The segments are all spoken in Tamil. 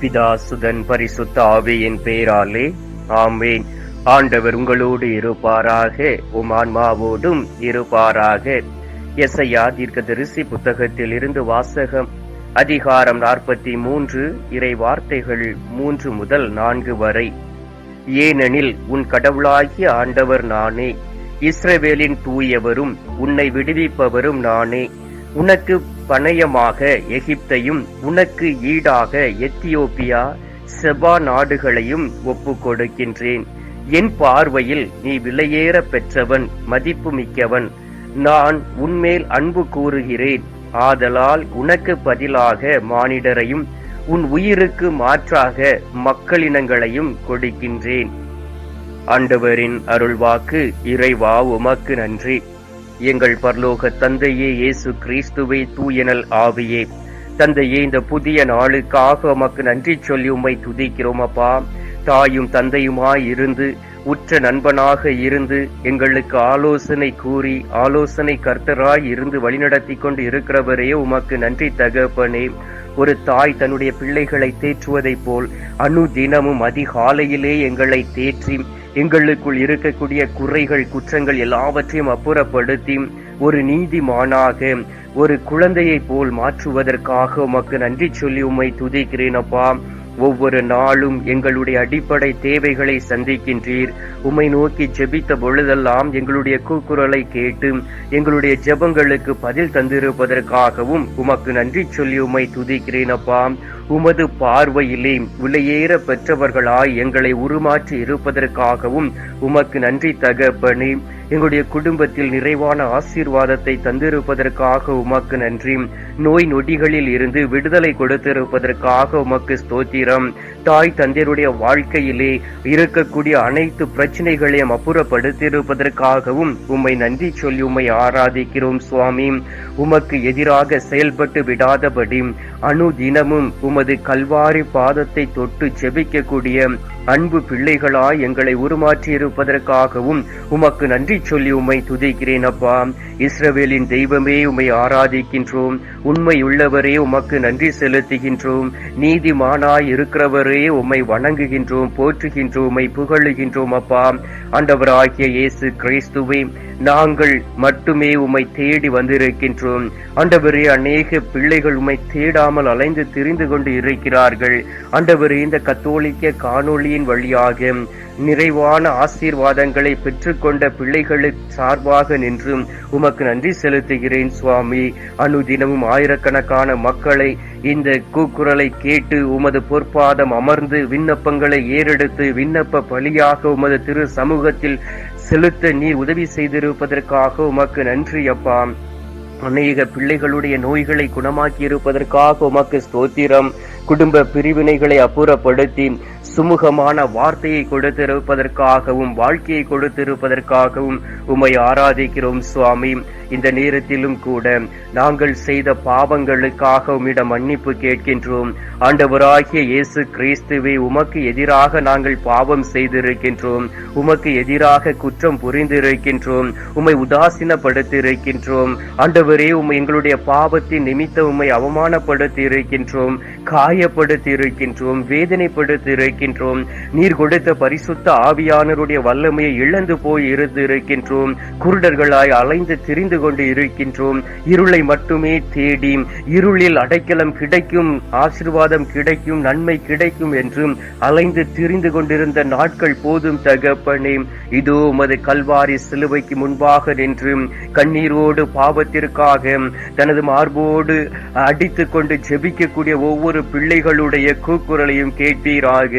பிதாசுதன் பரிசுத்த ஆவியின் பெயராலே ஆமேன். ஆண்டவர் உங்களோடு இருப்பாராக. உம் ஆன்மாவோடும் இருப்பாராக. எஸ்ஐயா தீர்க்கதரிசி புத்தகத்தில் இருந்து வாசகம் அதிகாரம் நாற்பத்தி மூன்று இறை வார்த்தைகள் மூன்று முதல் நான்கு வரை. ஏனெனில் உன் கடவுளாகிய ஆண்டவர் நானே. இஸ்ரவேலின் தூயவரும் உன்னை விடுவிப்பவரும் நானே. உனக்கு பணயமாக எகிப்தையும் உனக்கு ஈடாக எத்தியோப்பியா செபா நாடுகளையும் ஒப்பு கொடுக்கின்றேன். என் பார்வையில் நீ விலையேற பெற்றவன் மதிப்பு மிக்கவன் நான் உன்மேல் அன்பு கூறுகிறேன். ஆதலால் உனக்கு பதிலாக மானிடரையும் உன் உயிருக்கு மாற்றாக மக்களினங்களையும் கொடுக்கின்றேன். ஆண்டவரின் அருள்வாக்கு இறைவா உமக்கு நன்றி. எங்கள் பரலோக தந்தையே இயேசு கிறிஸ்துவை தூயனல் ஆவியே. தந்தையே இந்த புதிய நாளுக்காக உமக்கு நன்றி சொல்லி உம்மை துதிக்கிறோம் அப்பா. தாயும் தந்தையுமாய் இருந்து உற்ற நண்பனாக இருந்து எங்களுக்கு ஆலோசனை கூறி ஆலோசனை கர்த்தராய் இருந்து வழிநடத்தி கொண்டு இருக்கிறவரே உமக்கு நன்றி தகப்பனே. ஒரு தாய் தன்னுடைய பிள்ளைகளை தேற்றுவதைப் போல் அணு தினமும் அதிகாலையிலே எங்களை தேற்றி எங்களுக்குள் இருக்கக்கூடிய குறைகள் குற்றங்கள் எல்லாவற்றையும் அப்புறப்படுத்தி ஒரு நீதிமானாக ஒரு குழந்தையைப் போல் மாற்றுவதற்காக உமக்கு நன்றி சொல்லி உம்மை துதிக்கிறேன் அப்பா. ஒவ்வொரு நாளும் எங்களுடைய அடிப்படை தேவைகளை சந்திக்கின்றீர். உம்மை நோக்கி ஜெபித்த பொழுதெல்லாம் எங்களுடைய கூக்குரலை கேட்டு எங்களுடைய ஜெபங்களுக்கு பதில் தந்திருப்பதற்காகவும் உமக்கு நன்றி சொல்லி உம்மை துதிக்கிறேன் அப்பா. உமது பார்வையிலே விலையேற பெற்றவர்களாய் எங்களை உருமாற்றி இருப்பதற்காகவும் உமக்கு நன்றி தகப்பனே. எங்களுடைய குடும்பத்தில் நிறைவான ஆசீர்வாதத்தை தந்திருப்பதற்காக உமக்கு நன்றி. நோய் நொடிகளில் இருந்து விடுதலை கொடுத்திருப்பதற்காக உமக்கு ஸ்தோத்திரம். தாய் தந்தையருடைய வாழ்க்கையிலே இருக்கக்கூடிய அனைத்து பிரச்சனைகளையும் அப்புறப்படுத்தியிருப்பதற்காகவும் உம்மை நன்றி சொல்லி உம்மை ஆராதிக்கிறோம் சுவாமி. உமக்கு எதிராக செயல்பட்டு விடாதபடி அணு தினமும் உமது உமது கல்வாரி பாதத்தை தொட்டு ஜெபிக்கக்கூடிய அன்பு பிள்ளைகளாய் எங்களை உருமாற்றி இருப்பதற்காகவும் உமக்கு நன்றி சொல்லி உம்மை துதிக்கிறேன் அப்பா. இஸ்ரவேலின் தெய்வமே உம்மை ஆராதிக்கின்றோம். உண்மை உள்ளவரே உமக்கு நன்றி செலுத்துகின்றோம். நீதிமானாய் இருக்கிறவரே உம்மை வணங்குகின்றோம் போற்றுகின்றோம் உம்மை புகழுகின்றோம் அப்பா. ஆண்டவராகிய இயேசு கிறிஸ்துவை நாங்கள் மட்டுமே உம்மை தேடி வந்திருக்கின்றோம். ஆண்டவரே அநேக பிள்ளைகள் உம்மை தேடாமல் அலைந்து திரிந்து கொண்டு இருக்கிறார்கள். ஆண்டவரே இந்த கத்தோலிக்க காணொளியின் வழியாக நிறைவான ஆசீர்வாதங்களை பெற்றுக்கொண்ட பிள்ளைகளுக்கு சார்பாக நின்று உமக்கு நன்றி செலுத்துகிறேன் சுவாமி. அனுதினமும் ஆயிரக்கணக்கான மக்களை இந்த கூக்குரலை கேட்டு உமது பொற்பாதம் அமர்ந்து விண்ணப்பங்களை ஏறெடுத்து விண்ணப்ப பலியாக உமது திரு சமூகத்தில் செலுத்த நீர் உதவி செய்திருப்பதற்காக உமக்கு நன்றி அப்பா. அநேக பிள்ளைகளுடைய நோய்களை குணமாக்கி இருப்பதற்காக உமக்கு ஸ்தோத்திரம். குடும்ப பிரிவினைகளை அப்புறப்படுத்தி சுமூகமான வார்த்தையை கொடுத்திருப்பதற்காகவும் வாழ்க்கையை கொடுத்திருப்பதற்காகவும் உம்மை ஆராதிக்கிறோம் சுவாமி. இந்த நேரத்திலும் கூட நாங்கள் செய்த பாவங்களுக்காக உம்மிடம் மன்னிப்பு கேட்கின்றோம். ஆண்டவராகிய இயேசு கிறிஸ்துவை உமக்கு எதிராக நாங்கள் பாவம் செய்திருக்கின்றோம். உமக்கு எதிராக குற்றம் புரிந்திருக்கின்றோம். உம்மை உதாசீனப்படுத்தியிருக்கின்றோம். ஆண்டவரே உம்மை எங்களுடைய பாவத்தின் நிமித்த உம்மை அவமானப்படுத்தி இருக்கின்றோம் காய காயப்படுத்தி இருக்கின்றோம் வேதனைப்படுத்தி இருக்கின்றோம் நீர் கொடுத்த பரிசுத்த ஆவியானருடைய வல்லமையை இழந்து போய் இருந்து இருக்கின்றோம் குருடர்களாய் அலைந்து திரிந்து கொண்டு இருக்கின்றோம். இருளை மட்டுமே தேடி இருளில் அடைக்கலம் கிடைக்கும் ஆசிர்வாதம் கிடைக்கும் நன்மை கிடைக்கும் என்றும் அலைந்து திரிந்து கொண்டிருந்த நாட்கள் போதும் தகப்பனே. இதோ உமது கல்வாரி சிலுவைக்கு முன்பாக நின்று கண்ணீரோடு பாவத்திற்காக தனது மார்போடு அடித்து கொண்டு ஜெபிக்கக்கூடிய ஒவ்வொரு பிள்ளை பிள்ளைகளுடைய கூக்குரலையும் கேட்பீராக.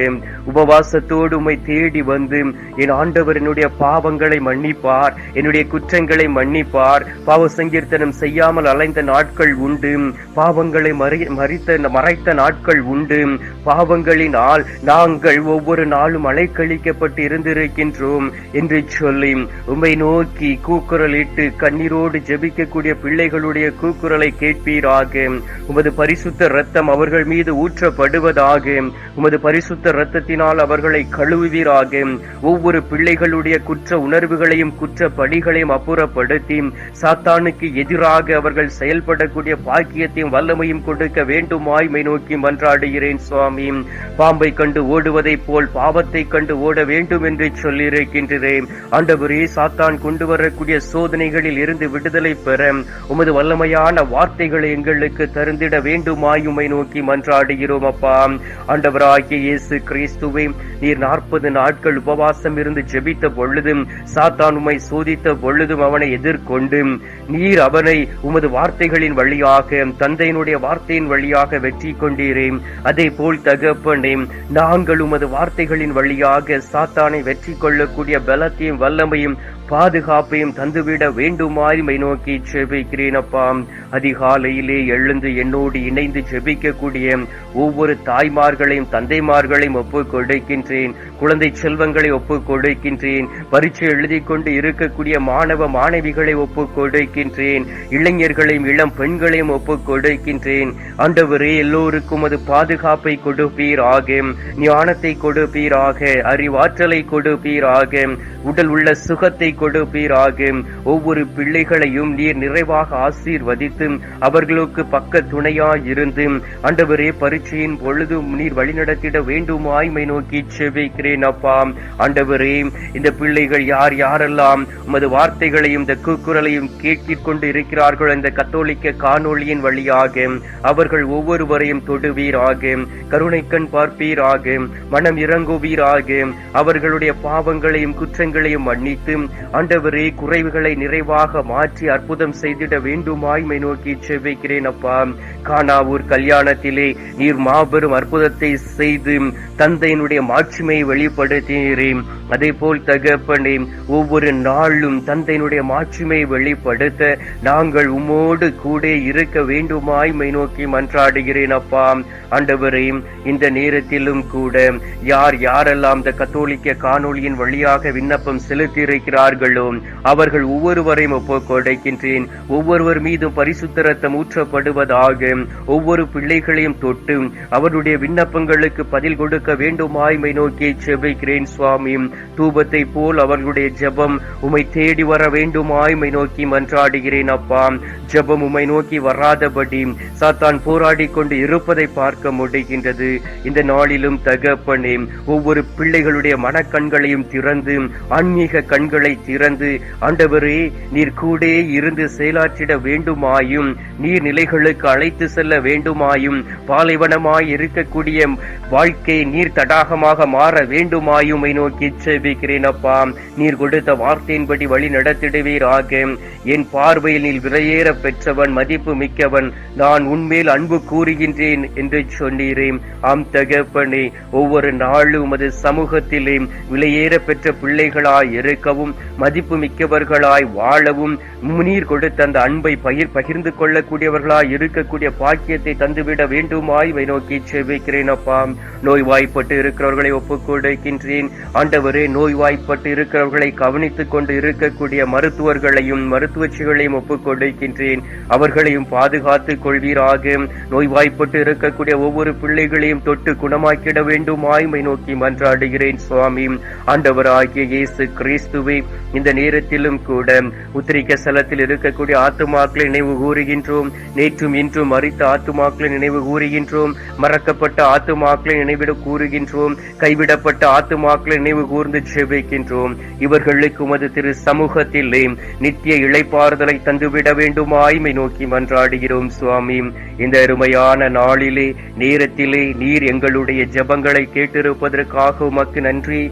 உபவாசத்தோடு உமை தேடி வந்து என் ஆண்டவர் என்னுடைய பாவங்களை மன்னிப்பார் என்னுடைய குற்றங்களை மன்னிப்பார். பாவ சங்கீர்த்தனம் செய்யாமல் அலைந்த நாட்கள் உண்டு. பாவங்களை மறி மறித்த மறைத்த நாட்கள் உண்டு. பாவங்களினால் நாங்கள் ஒவ்வொரு நாளும் அலைக்கழிக்கப்பட்டு இருந்திருக்கின்றோம் என்று சொல்லி உமை நோக்கி கூக்குரலிட்டு கண்ணீரோடு ஜெபிக்கக்கூடிய பிள்ளைகளுடைய கூக்குரலை கேட்பீராக. உமது பரிசுத்த ரத்தம் அவர்கள் மீது மீது ஊற்றப்படுவதாக உமது பரிசுத்த இரத்தத்தினால் அவர்களை கழுவுவீராக. ஒவ்வொரு பிள்ளைகளுடைய குற்ற உணர்வுகளையும் குற்ற பணிகளையும் அப்புறப்படுத்தி சாத்தானுக்கு எதிராக அவர்கள் செயல்படக்கூடிய பாக்கியத்தையும் வல்லமையும் கொடுக்க வேண்டுமாய்மை நோக்கி மன்றாடுகிறேன் சுவாமி. பாம்பை கண்டு ஓடுவதை போல் பாவத்தை கண்டு ஓட வேண்டும் என்று சொல்லியிருக்கின்றேன் ஆண்டவரே சாத்தான் கொண்டு வரக்கூடிய சோதனைகளில் இருந்து விடுதலை பெற உமது வல்லமையான வார்த்தைகளை எங்களுக்கு தருந்திட வேண்டுமாயுமை நோக்கி மன்றாடு மன்றாடுகிறோம் அப்பா ஆண்டவராகிய இயேசு கிறிஸ்துவை நீர் நாற்பது நாட்கள் உபவாசம் இருந்து ஜெபித்த பொழுதும் சாத்தான் உமை சோதித்த பொழுதும் அவனை எதிர்கொண்டு நீர் அவனை உமது வார்த்தைகளின் வழியாக தந்தையினுடைய வார்த்தையின் வழியாக வெற்றி கொண்டீரே. அதே போல் தகப்பனே நாங்கள் உமது வார்த்தைகளின் வழியாக சாத்தானை வெற்றி கொள்ளக்கூடிய பலத்தையும் வல்லமையும் பாதுகாப்பையும் தந்துவிட வேண்டுமாய் மை நோக்கி ஜெபிக்கிறேன் அப்பா அதிகாலையிலே எழுந்து என்னோடு இணைந்து ஜெபிக்கக்கூடிய ஒவ்வொரு தாய்மார்களையும் தந்தைமார்களையும் ஒப்புக் கொடுக்கின்றேன். குழந்தை செல்வங்களை ஒப்புக் கொடுக்கின்றேன். பரீட்சை எழுதி கொண்டு இருக்கக்கூடிய மாணவ மாணவிகளை ஒப்புக் கொடுக்கின்றேன். இளைஞர்களையும் இளம் பெண்களையும் ஒப்புக் கொடுக்கின்றேன். ஆண்டவரே எல்லோருக்கும் அது பாதுகாப்பை கொடுப்பீராக. ஞானத்தை கொடுப்பீராக. அறிவாற்றலை கொடுப்பீராக. உடல் உள்ள சுகத்தை கொடுப்பீராக. ஒவ்வொரு பிள்ளைகளையும் நீர் நிறைவாக ஆசீர்வதித்து அவர்களுக்கு பக்க துணையாய் இருந்து ஆண்டவரே பரீட்சையின் பொழுது நீர் வழிநடத்திட வேண்டுமாய்மை நோக்கி செவிக்கிறேன் அப்பா. ஆண்டவரே இந்த பிள்ளைகள் யார் யாரெல்லாம் உமது வார்த்தைகளையும் இந்த கூக்குரலையும் கேட்டிக்கொண்டு இருக்கிறார்கள் இந்த கத்தோலிக்க காணொளியின் வழியாக அவர்கள் ஒவ்வொருவரையும் தொடுவீராக கருணை கண் பார்ப்பீராக மனம் இறங்குவீராக அவர்களுடைய பாவங்களையும் குற்றங்களையும் மன்னித்து ஆண்டவரே குறைவுகளை நிறைவாக மாற்றி அற்புதம் செய்திட வேண்டுமாய்மை நோக்கி செவிக்கிறேன் அப்பா. காணாவூர் கல்யாணத்திலே நீர் மாபெரும் அற்புதத்தை செய்து தந்தையினுடைய மாட்சிமையை வெளிப்படுத்தினீரே அதே போல் தகப்பனே ஒவ்வொரு நாளும் தந்தையினுடைய மாட்சிமையை வெளிப்படுத்த நாங்கள் உம்மோடு கூட இருக்க வேண்டுமாய் மை நோக்கி மன்றாடுகிறேன் அப்பா. ஆண்டவரே இந்த நேரத்திலும் கூட யார் யாரெல்லாம் இந்த கத்தோலிக்க காணொளியின் வழியாக விண்ணப்பம் செலுத்தியிருக்கிறார்களோ அவர்கள் ஒவ்வொருவரையும் ஒப்புக்கொடைக்கின்றேன். ஒவ்வொருவர் மீதும் பரிசுத்தரத்தம் ஊற்றப்படுவதாக ஒவ்வொரு பிள்ளைகளையும் தொட்டு அவருடைய விண்ணப்பங்களுக்கு பதில் கொடுக்க வேண்டுமாய்மை நோக்கி செபிக்கிறேன் சுவாமி. தூபத்தை போல் அவர்களுடைய ஜபம் உமை தேடி வர வேண்டுமாய்மை நோக்கி மன்றாடுகிறேன் அப்பா. ஜபம் உமை நோக்கி வராதபடி சாத்தான் போராடி கொண்டு இருப்பதை பார்க்க முடிகின்றது. இந்த நாளிலும் தகப்பனே ஒவ்வொரு பிள்ளைகளுடைய மனக்கண்களையும் திறந்து ஆன்மீக கண்களை திறந்து ஆண்டவரே நீர் கூட இருந்து செயலாற்றிட வேண்டுமாயும் நீர் நிலைகளுக்கு அழைத்து செல்ல வேண்டுமாயும் பாலைவனமாய் இருக்கக்கூடிய வாழ்க்கை நீர் தடாகமாக மாற வேண்டுமாயுமை நோக்கி செபிக்கிறேன் அப்பா. நீர் கொடுத்த வார்த்தையின்படி வழி நடத்திடுவீராக. என் பார்வையில் நீ விரையேற பெற்றவன் மதிப்பு மிக்கவன். நான் உன்மேல் அன்பு கூறுகின்றேன் என்று சொன்னீரேன் ஆம் தகப்பனே ஒவ்வொரு நாளும் உமது சமூகத்திலே விலையேற பெற்ற பிள்ளைகளாய் இருக்கவும் மதிப்பு மிக்கவர்களாய் வாழவும் முனீர் கொடுத்த அந்த அன்பை பகிர் பகிர்ந்து கொள்ளக்கூடியவர்களாய் இருக்கக்கூடிய பாக்கியத்தை தந்துவிட வேண்டுமா வை நோக்கி செபிக்கிறேன் அப்பா. நோய்வாய்ப்பட்டு இருக்கிறவர்களை ஒப்புக்கொடுக்கின்றேன். ஆண்டவரே நோய்வாய்ப்பட்டு இருக்கிறவர்களை கவனித்துக் கொண்டு இருக்கக்கூடிய மருத்துவர்களையும் மருத்துவச்சிகளையும் ஒப்புக்கொடுக்கின்றேன். அவர்களையும் பாதுகாத்துக் கொள்வீராக. நோய்வாய்ப்பட்டு இருக்கக்கூடிய ஒவ்வொரு பிள்ளைகளையும் தொட்டு குணமாக்கிட வேண்டும். வேண்டுமாய்மை நோக்கி மன்றாடுகிறேன் சுவாமி. ஆண்டவர் ஆகிய இயேசு கிறிஸ்துவை இந்த நேரத்திலும் கூட உத்திரிக்க ஸ்தலத்தில் இருக்கக்கூடிய ஆத்துமாக்களை நினைவு கூறுகின்றோம். நேற்றும் இன்றும் மறித்த ஆத்துமாக்களை நினைவு கூறுகின்றோம். கூறுகின்றோம். மறக்கப்பட்ட ஆத்துமாக்களை நினைவிட கூறுகின்றோம். கைவிடப்பட்ட ஆத்துமாக்களை நினைவு கூர்ந்து ஜெபிக்கின்றோம் இவர்களுக்கு உமது திரு சமூகத்திலே நித்திய இழைப்பாறுதலை தந்துவிட வேண்டுமாய்மை நோக்கி மன்றாடுகிறோம் சுவாமி. இந்த அருமையான நாளிலே நேரத்திலே நீர் எங்களுடைய ஜபங்களை கேட்டிருப்பதற்காக உமக்கு நன்றி.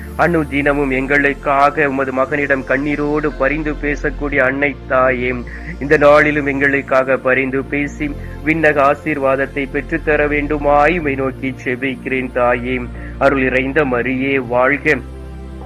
அனு தினமும் எங்களுக்காக உமது மகனிடம் கண்ணீரோடு பரிந்து பேசக்கூடிய அன்னை தாயே இந்த நாளிலும் எங்களுக்காக பரிந்து பேசி விண்ணக ஆசீர்வாதத்தை பெற்றுத்தர வேண்டுமாய் நோக்கி செபிக்கிறேன் தாயே. அருள் இறைந்த மரியே வாழ்க.